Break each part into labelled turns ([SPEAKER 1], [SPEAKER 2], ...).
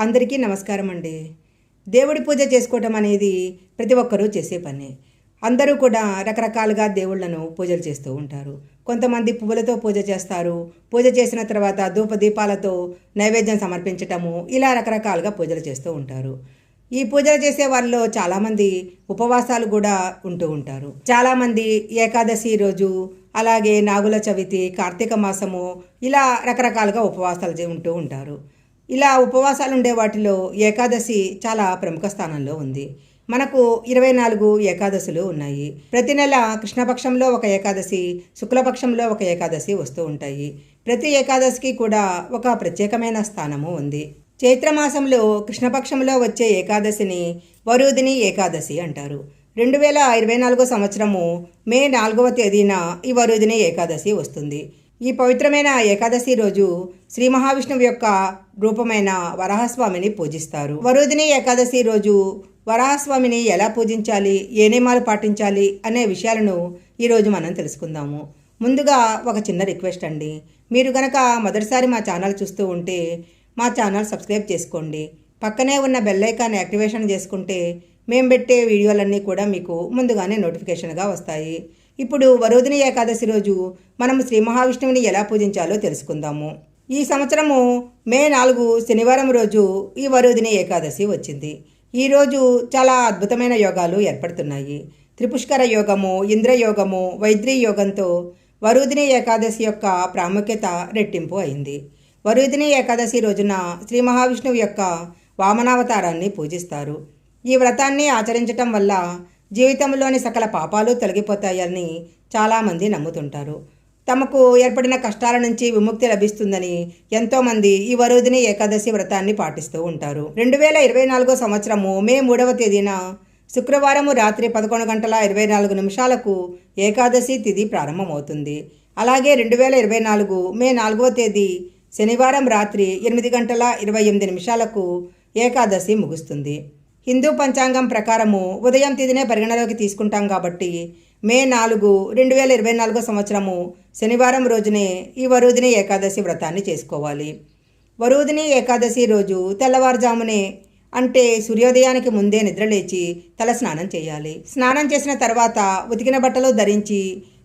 [SPEAKER 1] అందరికీ నమస్కారం అండి. దేవుడి పూజ చేసుకోవటం అనేది ప్రతి ఒక్కరూ చేసే పని. అందరూ కూడా రకరకాలుగా దేవుళ్ళను పూజలు చేస్తూ ఉంటారు. కొంతమంది పువ్వులతో పూజ చేస్తారు. పూజ చేసిన తర్వాత ధూప దీపాలతో నైవేద్యం సమర్పించటము ఇలా రకరకాలుగా పూజలు చేస్తూ ఉంటారు. ఈ పూజలు చేసే వాళ్ళలో చాలామంది ఉపవాసాలు కూడా ఉంటూ ఉంటారు. చాలామంది ఏకాదశి రోజు అలాగే నాగుల చవితి కార్తీక మాసము ఇలా రకరకాలుగా ఉపవాసాలు చే- ఉంటూ ఉంటారు. ఇలా ఉపవాసాలు ఉండే వాటిలో ఏకాదశి చాలా ప్రముఖ స్థానంలో ఉంది. మనకు ఇరవై నాలుగు ఏకాదశులు ఉన్నాయి. ప్రతి నెల కృష్ణపక్షంలో ఒక ఏకాదశి శుక్లపక్షంలో ఒక ఏకాదశి వస్తూ ఉంటాయి. ప్రతి ఏకాదశికి కూడా ఒక ప్రత్యేకమైన స్థానము ఉంది. చైత్రమాసంలో కృష్ణపక్షంలో వచ్చే ఏకాదశిని వరుదిని ఏకాదశి అంటారు. రెండు వేల ఇరవై నాలుగో సంవత్సరము మే నాలుగవ తేదీన ఈ వరుదిని ఏకాదశి వస్తుంది. ఈ పవిత్రమైన ఏకాదశి రోజు శ్రీ మహావిష్ణువు యొక్క రూపమైన వరాహస్వామిని పూజిస్తారు. వరుదిని ఏకాదశి రోజు వరాహస్వామిని ఎలా పూజించాలి? ఏ నియమాలు పాటించాలి? అనే విషయాలను ఈరోజు మనం తెలుసుకుందాము. ముందుగా ఒక చిన్న రిక్వెస్ట్ అండి. మీరు గనక మొదటిసారి మా ఛానల్ చూస్తూ ఉంటే మా ఛానల్ సబ్స్క్రైబ్ చేసుకోండి. పక్కనే ఉన్న బెల్ ఐకాన్ యాక్టివేషన్ చేసుకుంటే మేము పెట్టే వీడియోలన్నీ కూడా మీకు ముందుగానే నోటిఫికేషన్గా వస్తాయి. ఇప్పుడు వరోధిని ఏకాదశి రోజు మనం శ్రీ మహావిష్ణువుని ఎలా పూజించాలో తెలుసుకుందాము. ఈ సంవత్సరము మే నాలుగు శనివారం రోజు ఈ వరోధిని ఏకాదశి వచ్చింది. ఈ రోజు చాలా అద్భుతమైన యోగాలు ఏర్పడుతున్నాయి. త్రిపుష్కర యోగము ఇంద్రయోగము వైద్రీ యోగంతో వరుదిని ఏకాదశి యొక్క ప్రాముఖ్యత రెట్టింపు అయింది. వరుదిని ఏకాదశి రోజున శ్రీ మహావిష్ణువు యొక్క వామనావతారాన్ని పూజిస్తారు. ఈ వ్రతాన్ని ఆచరించటం వల్ల జీవితంలోని సకల పాపాలు తొలగిపోతాయని చాలామంది నమ్ముతుంటారు. తమకు ఏర్పడిన కష్టాల నుంచి విముక్తి లభిస్తుందని ఎంతోమంది ఈ వరుదిని ఏకాదశి వ్రతాన్ని పాటిస్తూ ఉంటారు. రెండు వేల ఇరవై నాలుగో సంవత్సరము మే మూడవ తేదీన శుక్రవారము రాత్రి పదకొండు గంటల ఇరవై నాలుగు నిమిషాలకు ఏకాదశి తిథి ప్రారంభమవుతుంది. అలాగే రెండు వేల ఇరవై నాలుగు మే నాలుగవ తేదీ శనివారం రాత్రి ఎనిమిది గంటల ఇరవై ఎనిమిది నిమిషాలకు ఏకాదశి ముగుస్తుంది. హిందూ పంచాంగం ప్రకారము ఉదయం తిథినే పరిగణలోకి తీసుకుంటాం కాబట్టి మే నాలుగు రెండు వేల ఇరవై నాలుగో సంవత్సరము శనివారం రోజునే ఈ వరుదిని ఏకాదశి వ్రతాన్ని చేసుకోవాలి. వరుదిని ఏకాదశి రోజు తెల్లవారుజామునే అంటే సూర్యోదయానికి ముందే నిద్రలేచి తల స్నానం చేయాలి. స్నానం చేసిన తర్వాత ఉతికిన బట్టలు ధరించి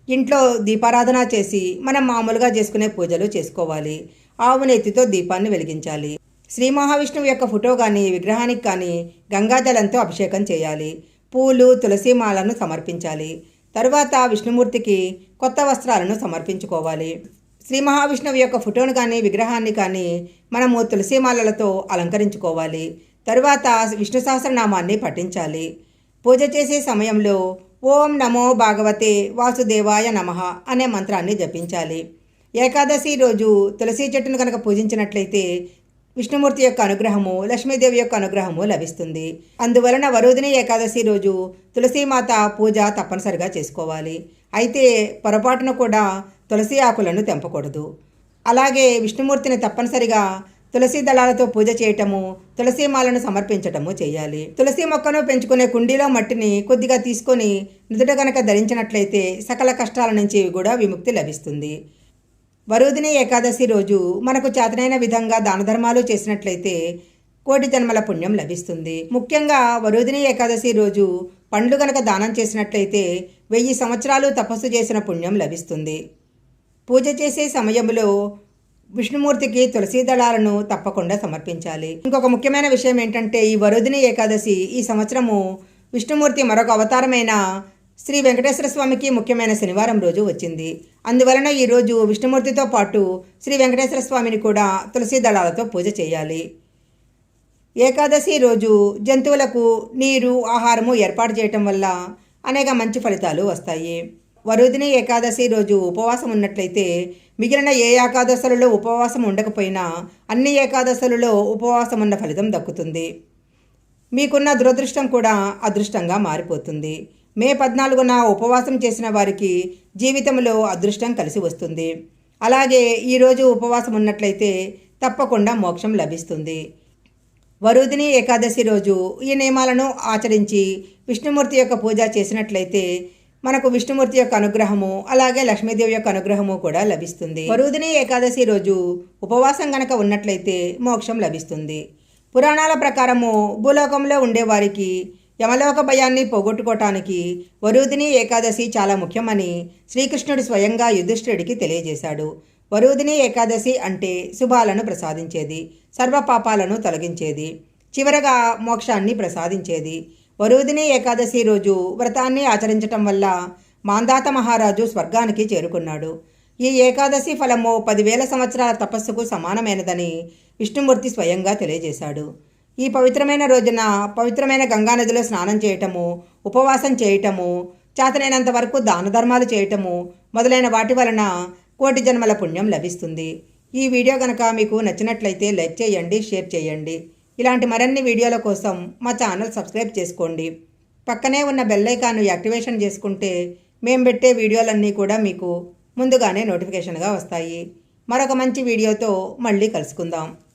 [SPEAKER 1] ఇంట్లో దీపారాధన చేసి మనం మామూలుగా చేసుకునే పూజలు చేసుకోవాలి. ఆవు నెత్తితో దీపాన్ని వెలిగించాలి. శ్రీ మహావిష్ణువు యొక్క ఫోటో కానీ విగ్రహానికి కానీ గంగాజలంతో అభిషేకం చేయాలి. పూలు తులసిమాలను సమర్పించాలి. తరువాత విష్ణుమూర్తికి కొత్త వస్త్రాలను సమర్పించుకోవాలి. శ్రీ మహావిష్ణువు యొక్క ఫోటోను కానీ విగ్రహాన్ని కానీ మనము తులసిమాలలతో అలంకరించుకోవాలి. తరువాత విష్ణు సహస్రనామాన్ని పఠించాలి. పూజ చేసే సమయంలో ఓం నమో భాగవతే వాసుదేవాయ నమః అనే మంత్రాన్ని జపించాలి. ఏకాదశి రోజు తులసి చెట్టును కనుక పూజించినట్లయితే విష్ణుమూర్తి యొక్క అనుగ్రహము లక్ష్మీదేవి యొక్క అనుగ్రహము లభిస్తుంది. అందువలన వరుదిని ఏకాదశి రోజు తులసీమాత పూజ తప్పనిసరిగా చేసుకోవాలి. అయితే పొరపాటున కూడా తులసి ఆకులను తెంపకూడదు. అలాగే విష్ణుమూర్తిని తప్పనిసరిగా తులసి దళాలతో పూజ చేయటము తులసి మాలను సమర్పించటము చేయాలి. తులసి మొక్కను పెంచుకునే కుండీలో మట్టిని కొద్దిగా తీసుకొని నుదుట గనక ధరించినట్లయితే సకల కష్టాల నుంచి కూడా విముక్తి లభిస్తుంది. వరుదిని ఏకాదశి రోజు మనకు చేతనైన విధంగా దాన ధర్మాలు చేసినట్లయితే కోటి జన్మల పుణ్యం లభిస్తుంది. ముఖ్యంగా వరుదిని ఏకాదశి రోజు పండ్లు గనక దానం చేసినట్లయితే వెయ్యి సంవత్సరాలు తపస్సు చేసిన పుణ్యం లభిస్తుంది. పూజ చేసే సమయంలో విష్ణుమూర్తికి తులసి దళాలను తప్పకుండా సమర్పించాలి. ఇంకొక ముఖ్యమైన విషయం ఏంటంటే ఈ వరుదిని ఏకాదశి ఈ సంవత్సరము విష్ణుమూర్తి మరొక అవతారమైన శ్రీ వెంకటేశ్వర స్వామికి ముఖ్యమైన శనివారం రోజు వచ్చింది. అందువలన ఈ రోజు విష్ణుమూర్తితో పాటు శ్రీ వెంకటేశ్వర స్వామిని కూడా తులసి దళాలతో పూజ చేయాలి. ఏకాదశి రోజు జంతువులకు నీరు ఆహారము ఏర్పాటు చేయటం వల్ల అనేక మంచి ఫలితాలు వస్తాయి. వరుదిని ఏకాదశి రోజు ఉపవాసం ఉన్నట్లయితే మిగిలిన ఏ ఏకాదశులలో ఉపవాసం ఉండకపోయినా అన్ని ఏకాదశులలో ఉపవాసం ఉన్న ఫలితం దక్కుతుంది. మీకున్న దురదృష్టం కూడా అదృష్టంగా మారిపోతుంది. మే పద్నాలుగున ఉపవాసం చేసిన వారికి జీవితంలో అదృష్టం కలిసి వస్తుంది. అలాగే ఈరోజు ఉపవాసం ఉన్నట్లయితే తప్పకుండా మోక్షం లభిస్తుంది. వరుదిని ఏకాదశి రోజు ఈ నియమాలను ఆచరించి విష్ణుమూర్తి యొక్క పూజ చేసినట్లయితే మనకు విష్ణుమూర్తి యొక్క అనుగ్రహము అలాగే లక్ష్మీదేవి యొక్క అనుగ్రహము కూడా లభిస్తుంది. వరుదిని ఏకాదశి రోజు ఉపవాసం గనక ఉన్నట్లయితే మోక్షం లభిస్తుంది. పురాణాల ప్రకారము భూలోకంలో ఉండేవారికి యమలోక భయాన్ని పోగొట్టుకోవటానికి వరుదిని ఏకాదశి చాలా ముఖ్యమని శ్రీకృష్ణుడు స్వయంగా యుధిష్ఠిరుడికి తెలియజేశాడు. వరుదిని ఏకాదశి అంటే శుభాలను ప్రసాదించేది సర్వపాపాలను తొలగించేది చివరగా మోక్షాన్ని ప్రసాదించేది. వరుదిని ఏకాదశి రోజు వ్రతాన్ని ఆచరించటం వల్ల మాందాత మహారాజు స్వర్గానికి చేరుకున్నాడు. ఈ ఏకాదశి ఫలము పదివేల సంవత్సరాల తపస్సుకు సమానమైనదని విష్ణుమూర్తి స్వయంగా తెలియజేశాడు. ఈ పవిత్రమైన రోజున పవిత్రమైన గంగానదిలో స్నానం చేయటము ఉపవాసం చేయటము చేతనైనంత వరకు దాన ధర్మాలు చేయటము మొదలైన వాటి వలన కోటి జన్మల పుణ్యం లభిస్తుంది. ఈ వీడియో కనుక మీకు నచ్చినట్లయితే లైక్ చేయండి షేర్ చేయండి. ఇలాంటి మరిన్ని వీడియోల కోసం మా ఛానల్ సబ్స్క్రైబ్ చేసుకోండి. పక్కనే ఉన్న బెల్లైకాను యాక్టివేషన్ చేసుకుంటే మేము పెట్టే వీడియోలన్నీ కూడా మీకు ముందుగానే నోటిఫికేషన్గా వస్తాయి. మరొక మంచి వీడియోతో మళ్ళీ కలుసుకుందాం.